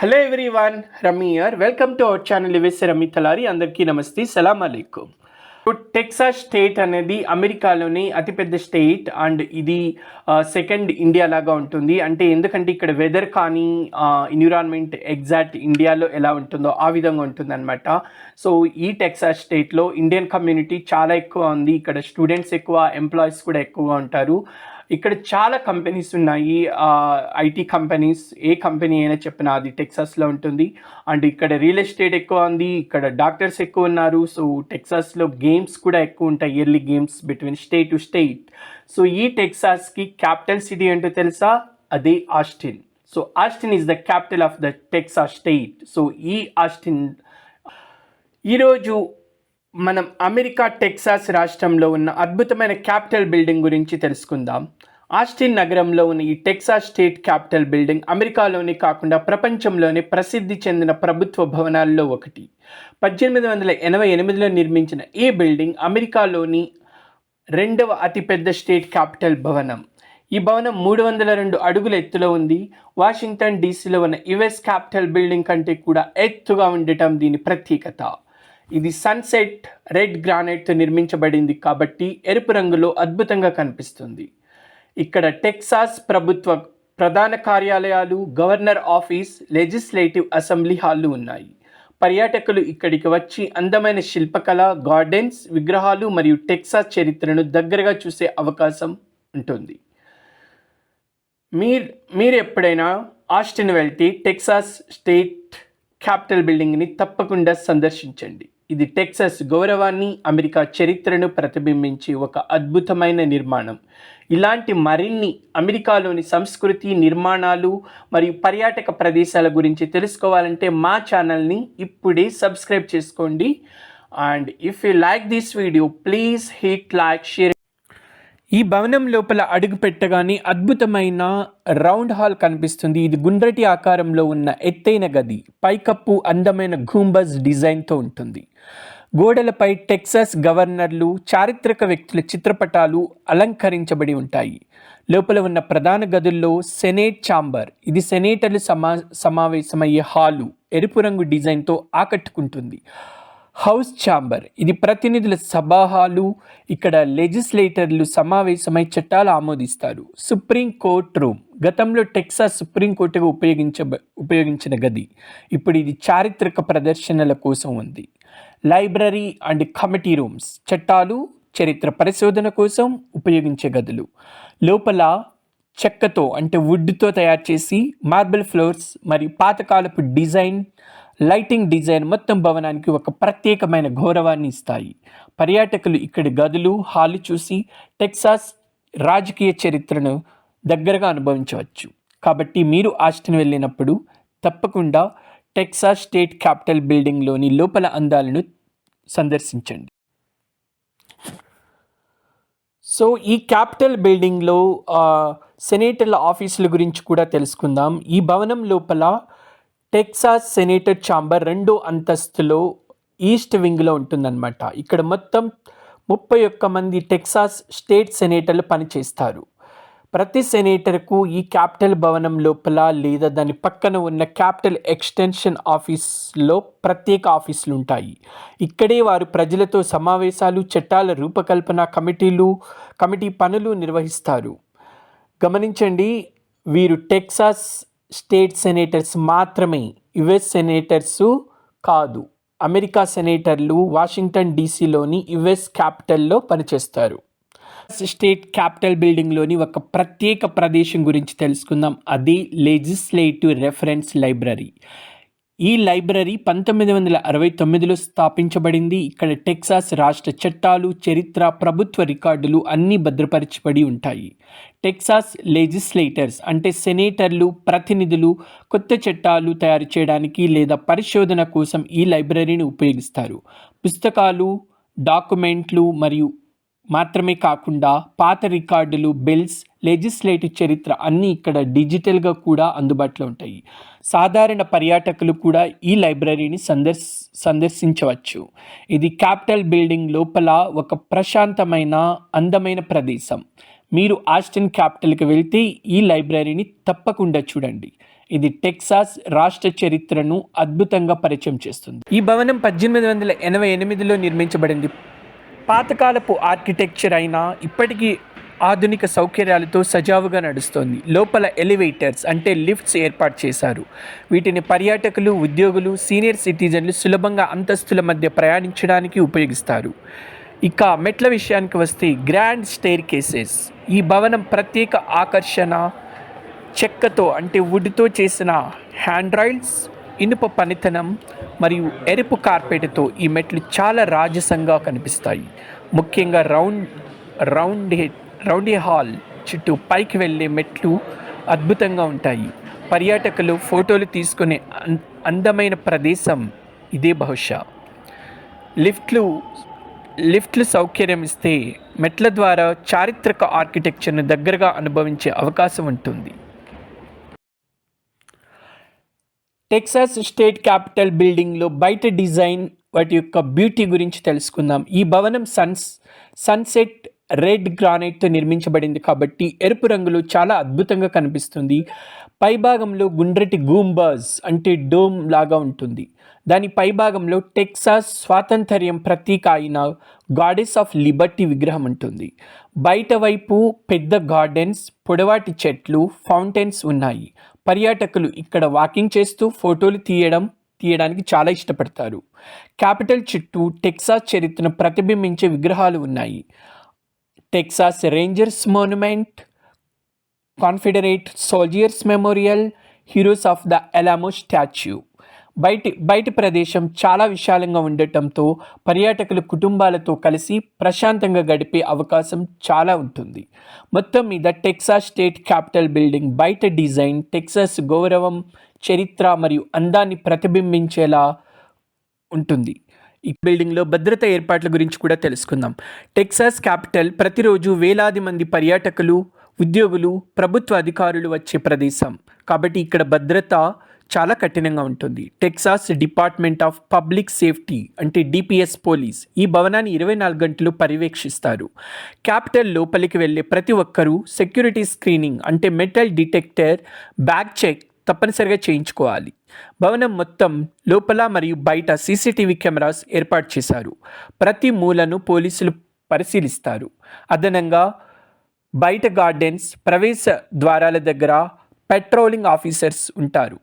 Hello everyone రమీయర్ welcome to our channel ఇవేస్ రమీ తలారి అందరికీ నమస్తే సలాం అలైకుం టెక్సాస్ స్టేట్ అనేది అమెరికాలోని అతిపెద్ద స్టేట్ అండ్ ఇది సెకండ్ ఇండియా లాగా ఉంటుంది. అంటే ఎందుకంటే ఇక్కడ వెదర్ కానీ ఎన్విరాన్మెంట్ ఎగ్జాక్ట్ ఇండియాలో ఎలా ఉంటుందో ఆ విధంగా ఉంటుంది అనమాట సో ఈ టెక్సాస్ స్టేట్లో ఇండియన్ కమ్యూనిటీ చాలా ఎక్కువ ఉంది. ఇక్కడ స్టూడెంట్స్ ఎక్కువ ఎంప్లాయీస్ కూడా ఎక్కువగా ఉంటారు. ఇక్కడ చాలా కంపెనీస్ ఉన్నాయి. ఐటీ కంపెనీస్ ఏ కంపెనీ అయినా చెప్పినా అది టెక్సాస్లో ఉంటుంది. అండ్ ఇక్కడ రియల్ ఎస్టేట్ ఎక్కువ ఉంది. ఇక్కడ డాక్టర్స్ ఎక్కువ ఉన్నారు. సో టెక్సాస్లో గేమ్స్ కూడా ఎక్కువ ఉంటాయి. Yearly games between state to state. So ఈ టెక్సాస్కి క్యాపిటల్ సిటీ ఏంటో తెలుసా? అదే Austin. So Austin is the capital of the Texas state. So ఈ ఆస్టిన్ ఈరోజు మనం అమెరికా టెక్సాస్ రాష్ట్రంలో ఉన్న అద్భుతమైన క్యాపిటల్ బిల్డింగ్ గురించి తెలుసుకుందాం. ఆస్టిన్ నగరంలో ఉన్న ఈ టెక్సాస్ స్టేట్ క్యాపిటల్ బిల్డింగ్ అమెరికాలోనే కాకుండా ప్రపంచంలోనే ప్రసిద్ధి చెందిన ప్రభుత్వ భవనాల్లో ఒకటి. పద్దెనిమిది వందల ఎనభై ఎనిమిదిలో నిర్మించిన ఈ బిల్డింగ్ అమెరికాలోని రెండవ అతిపెద్ద స్టేట్ క్యాపిటల్ భవనం. ఈ భవనం మూడు వందల రెండు అడుగుల ఎత్తులో ఉంది. వాషింగ్టన్ డీసీలో ఉన్న యుఎస్ క్యాపిటల్ బిల్డింగ్ కంటే కూడా ఎత్తుగా ఉండటం దీని ప్రత్యేకత. ఇది సన్సెట్ రెడ్ గ్రానైట్తో నిర్మించబడింది కాబట్టి ఎరుపు రంగులో అద్భుతంగా కనిపిస్తుంది. ఇక్కడ టెక్సాస్ ప్రభుత్వ ప్రధాన కార్యాలయాలు గవర్నర్ ఆఫీస్ లెజిస్లేటివ్ అసెంబ్లీ హాల్లు ఉన్నాయి. పర్యాటకులు ఇక్కడికి వచ్చి అందమైన శిల్పకళ గార్డెన్స్ విగ్రహాలు మరియు టెక్సాస్ చరిత్రను దగ్గరగా చూసే అవకాశం ఉంటుంది. మీరు మీరు ఎప్పుడైనా ఆస్టిన్ వెళ్తే టెక్సాస్ స్టేట్ క్యాపిటల్ బిల్డింగ్ని తప్పకుండా సందర్శించండి. ఇది టెక్సస్ గౌరవాన్ని అమెరికా చరిత్రను ప్రతిబింబించే ఒక అద్భుతమైన నిర్మాణం. ఇలాంటి మరిన్ని అమెరికాలోని సంస్కృతి నిర్మాణాలు మరియు పర్యాటక ప్రదేశాల గురించి తెలుసుకోవాలంటే మా ఛానల్ని ఇప్పుడే సబ్స్క్రైబ్ చేసుకోండి. And if you like this video please hit like share ఈ భవనం లోపల అడుగు పెట్టగానే అద్భుతమైన రౌండ్ హాల్ కనిపిస్తుంది. ఇది గుండ్రటి ఆకారంలో ఉన్న ఎత్తైన గది. పైకప్పు అందమైన ఘూంబజ్ డిజైన్తో ఉంటుంది. గోడలపై టెక్సాస్ గవర్నర్లు చారిత్రక వ్యక్తుల చిత్రపటాలు అలంకరించబడి ఉంటాయి. లోపల ఉన్న ప్రధాన గదుల్లో సెనేట్ ఛాంబర్. ఇది సెనేటర్లు సమా సమావేశమయ్యే హాలు. ఎరుపు రంగు డిజైన్తో ఆకట్టుకుంటుంది. House chamber. ఇది ప్రతినిధుల సభాహాలు ఇక్కడ లెజిస్లేటర్లు సమావేశమై చట్టాలు ఆమోదిస్తారు. Supreme court room. గతంలో టెక్సాస్ సుప్రీంకోర్టుగా ఉపయోగించ ఉపయోగించిన గది. ఇప్పుడు ఇది చారిత్రక ప్రదర్శనల కోసం ఉంది. Library and committee rooms. చట్టాలు చరిత్ర పరిశోధన కోసం ఉపయోగించే గదులు. లోపల చెక్కతో అంటే వుడ్తో తయారు చేసి మార్బుల్ ఫ్లోర్స్ మరియు పాతకాలపు డిజైన్ లైటింగ్ డిజైన్ మొత్తం భవనానికి ఒక ప్రత్యేకమైన గౌరవాన్ని ఇస్తాయి. పర్యాటకులు ఇక్కడి గదులు హాలు చూసి టెక్సాస్ రాజకీయ చరిత్రను దగ్గరగా అనుభవించవచ్చు. కాబట్టి మీరు ఆస్టిన్ వెళ్ళినప్పుడు తప్పకుండా టెక్సాస్ స్టేట్ క్యాపిటల్ బిల్డింగ్లోని లోపల అందాలను సందర్శించండి. సో ఈ క్యాపిటల్ బిల్డింగ్లో సెనేటర్ల ఆఫీసుల గురించి కూడా తెలుసుకుందాం. ఈ భవనం లోపల టెక్సాస్ సెనేటర్ ఛాంబర్ రెండో అంతస్తులో ఈస్ట్ వింగ్లో ఉంటుందన్నమాట. ఇక్కడ మొత్తం ముప్పై ఒక్క మంది టెక్సాస్ స్టేట్ సెనేటర్లు పనిచేస్తారు. ప్రతి సెనేటర్కు ఈ క్యాపిటల్ భవనం లోపల లేదా దాని పక్కన ఉన్న క్యాపిటల్ ఎక్స్టెన్షన్ ఆఫీస్లో ప్రత్యేక ఆఫీసులు ఉంటాయి. ఇక్కడే వారు ప్రజలతో సమావేశాలు చట్టాల రూపకల్పన కమిటీలు కమిటీ పనులు నిర్వహిస్తారు. గమనించండి వీరు టెక్సాస్ స్టేట్ సెనేటర్స్ మాత్రమే యుఎస్ సెనేటర్సు కాదు. అమెరికా సెనేటర్లు వాషింగ్టన్ డీసీలోని యుఎస్ క్యాపిటల్లో పనిచేస్తారు. స్టేట్ క్యాపిటల్ బిల్డింగ్లోని ఒక ప్రత్యేక ప్రదేశం గురించి తెలుసుకుందాం. అది లెజిస్లేటివ్ రెఫరెన్స్ లైబ్రరీ. ఈ లైబ్రరీ పంతొమ్మిది వందల అరవై తొమ్మిదిలో స్థాపించబడింది. ఇక్కడ టెక్సాస్ రాష్ట్ర చట్టాలు చరిత్ర ప్రభుత్వ రికార్డులు అన్నీ భద్రపరచబడి ఉంటాయి. టెక్సాస్ లెజిస్లేటర్స్ అంటే సెనేటర్లు ప్రతినిధులు కొత్త చట్టాలు తయారు చేయడానికి లేదా పరిశోధన కోసం ఈ లైబ్రరీని ఉపయోగిస్తారు. పుస్తకాలు డాక్యుమెంట్లు మరియు మాత్రమే కాకుండా పాత రికార్డులు బిల్స్ లెజిస్లేటివ్ చరిత్ర అన్నీ ఇక్కడ డిజిటల్గా కూడా అందుబాటులో ఉంటాయి. సాధారణ పర్యాటకులు కూడా ఈ లైబ్రరీని సందర్శ సందర్శించవచ్చు. ఇది క్యాపిటల్ బిల్డింగ్ లోపల ఒక ప్రశాంతమైన అందమైన ప్రదేశం. మీరు ఆస్టిన్ క్యాపిటల్కి వెళ్తే ఈ లైబ్రరీని తప్పకుండా చూడండి. ఇది టెక్సాస్ రాష్ట్ర చరిత్రను అద్భుతంగా పరిచయం చేస్తుంది. ఈ భవనం పద్దెనిమిది వందల ఎనభై ఎనిమిదిలో నిర్మించబడింది. పాతకాలపు ఆర్కిటెక్చర్ అయినా ఇప్పటికీ ఆధునిక సౌకర్యాలతో సజావుగా నడుస్తోంది. లోపల ఎలివేటర్స్ అంటే లిఫ్ట్స్ ఏర్పాటు చేశారు. వీటిని పర్యాటకులు ఉద్యోగులు సీనియర్ సిటిజన్లు సులభంగా అంతస్తుల మధ్య ప్రయాణించడానికి ఉపయోగిస్తారు. ఇక మెట్ల విషయానికి వస్తే గ్రాండ్ స్టేర్ కేసెస్. ఈ భవనం ప్రత్యేక ఆకర్షణ చెక్కతో అంటే వుడ్తో చేసిన హ్యాండ్ ఇనుప పనితనం మరియు ఎరుపు కార్పెట్తో ఈ మెట్లు చాలా రాజసంగా కనిపిస్తాయి. ముఖ్యంగా రౌండ్ రౌండ్ హెడ్ రౌండీ హాల్ చుట్టూ పైకి వెళ్ళే మెట్లు అద్భుతంగా ఉంటాయి. పర్యాటకులు ఫోటోలు తీసుకునే అందమైన ప్రదేశం ఇదే బహుశా. లిఫ్ట్లు లిఫ్ట్లు సౌకర్యం ఇస్తే మెట్ల ద్వారా చారిత్రక ఆర్కిటెక్చర్ను దగ్గరగా అనుభవించే అవకాశం ఉంటుంది. టెక్సాస్ స్టేట్ క్యాపిటల్ బిల్డింగ్లో బయట డిజైన్ వాటి యొక్క బ్యూటీ గురించి తెలుసుకుందాం. ఈ భవనం సన్స్ సన్సెట్ రెడ్ గ్రానైట్తో నిర్మించబడింది కాబట్టి ఎరుపు రంగులో చాలా అద్భుతంగా కనిపిస్తుంది. పైభాగంలో గుండ్రటి గూంబర్స్ అంటే డోమ్ లాగా ఉంటుంది. దాని పైభాగంలో టెక్సాస్ స్వాతంత్ర్యం ప్రతీక అయిన గాడెస్ ఆఫ్ లిబర్టీ విగ్రహం ఉంటుంది. బయట వైపు పెద్ద గార్డెన్స్ పొడవాటి చెట్లు ఫౌంటైన్స్ ఉన్నాయి. పర్యాటకులు ఇక్కడ వాకింగ్ చేస్తూ ఫోటోలు తీయడం తీయడానికి చాలా ఇష్టపడతారు. క్యాపిటల్ చుట్టూ టెక్సాస్ చరిత్రను ప్రతిబింబించే విగ్రహాలు ఉన్నాయి. Texas Rangers monument Confederate soldiers memorial heroes of the Alamo statue. బయటి బయటి ప్రదేశం చాలా విశాలంగా ఉండటంతో పర్యాటకులు కుటుంబాలతో కలిసి ప్రశాంతంగా గడిపే అవకాశం చాలా ఉంటుంది. మొత్తం మీద టెక్సాస్ స్టేట్ క్యాపిటల్ బిల్డింగ్ బయట డిజైన్ టెక్సాస్ గౌరవం చరిత్ర మరియు అందాన్ని ప్రతిబింబించేలా ఉంటుంది. ఈ బిల్డింగ్లో భద్రత ఏర్పాట్ల గురించి కూడా తెలుసుకుందాం. టెక్సాస్ క్యాపిటల్ ప్రతిరోజు వేలాది మంది పర్యాటకులు ఉద్యోగులు ప్రభుత్వ అధికారులు వచ్చే ప్రదేశం. కాబట్టి ఇక్కడ భద్రత చాలా కఠినంగా ఉంటుంది. Texas department of public safety అంటే డిపిఎస్ పోలీస్ ఈ భవనాన్ని ఇరవై నాలుగు గంటలు పర్యవేక్షిస్తారు. క్యాపిటల్ లోపలికి వెళ్ళే ప్రతి ఒక్కరూ సెక్యూరిటీ స్క్రీనింగ్ అంటే మెటల్ డిటెక్టర్ బ్యాగ్ చెక్ తప్పనిసరిగా చేయించుకోవాలి. భవనం మొత్తం లోపల మరియు బయట సీసీటీవీ కెమెరాస్ ఏర్పాటు చేశారు. ప్రతి మూలను పోలీసులు పరిశీలిస్తారు. అదనంగా బయట గార్డెన్స్ ప్రవేశ ద్వారాల దగ్గర పెట్రోలింగ్ ఆఫీసర్స్ ఉంటారు.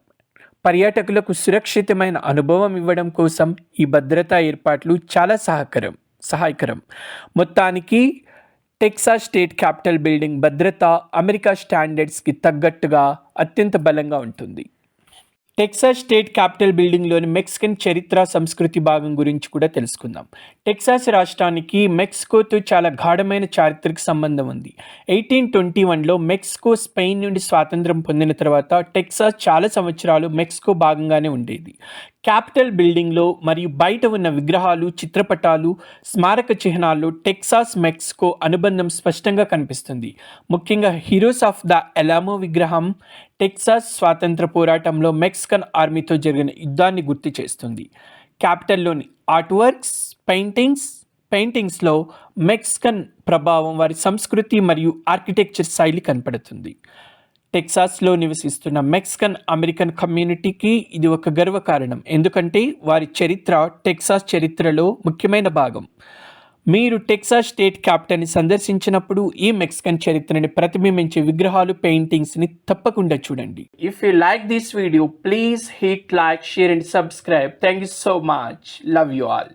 పర్యాటకులకు సురక్షితమైన అనుభవం ఇవ్వడం కోసం ఈ భద్రతా ఏర్పాట్లు చాలా సహకరం సహాయకరం. మొత్తానికి టెక్సాస్ స్టేట్ క్యాపిటల్ బిల్డింగ్ భద్రత అమెరికా స్టాండర్డ్స్కి తగ్గట్టుగా అత్యంత బలంగా ఉంటుంది. టెక్సాస్ స్టేట్ క్యాపిటల్ బిల్డింగ్లోని మెక్సికన్ చరిత్ర సంస్కృతి భాగం గురించి కూడా తెలుసుకుందాం. టెక్సాస్ రాష్ట్రానికి మెక్సికోతో చాలా గాఢమైన చారిత్రక సంబంధం ఉంది. ఎయిటీన్ ట్వంటీ వన్లో మెక్సికో స్పెయిన్ నుండి స్వాతంత్రం పొందిన తర్వాత టెక్సాస్ చాలా సంవత్సరాలు మెక్సికో భాగంగానే ఉండేది. క్యాపిటల్ బిల్డింగ్లో మరియు బయట ఉన్న విగ్రహాలు చిత్రపటాలు స్మారక చిహ్నాల్లో టెక్సాస్ మెక్సికో అనుబంధం స్పష్టంగా కనిపిస్తుంది. ముఖ్యంగా హీరోస్ ఆఫ్ ద ఎలామో విగ్రహం టెక్సాస్ స్వాతంత్ర పోరాటంలో మెక్సికన్ ఆర్మీతో జరిగిన యుద్ధాన్ని గుర్తు చేస్తుంది. క్యాపిటల్లోని ఆర్ట్ వర్క్స్ పెయింటింగ్స్ పెయింటింగ్స్లో మెక్సికన్ ప్రభావం వారి సంస్కృతి మరియు ఆర్కిటెక్చర్ శైలి కనపడుతుంది. టెక్సాస్లో నివసిస్తున్న మెక్సికన్ అమెరికన్ కమ్యూనిటీకి ఇది ఒక గర్వకారణం. ఎందుకంటే వారి చరిత్ర టెక్సాస్ చరిత్రలో ముఖ్యమైన భాగం. మీరు టెక్సాస్ స్టేట్ క్యాపిటల్ని సందర్శించినప్పుడు ఈ మెక్సికన్ చరిత్రని ప్రతిబింబించే విగ్రహాలు పెయింటింగ్స్ని తప్పకుండా చూడండి. If you like this video please hit like share and subscribe thank you so much love you all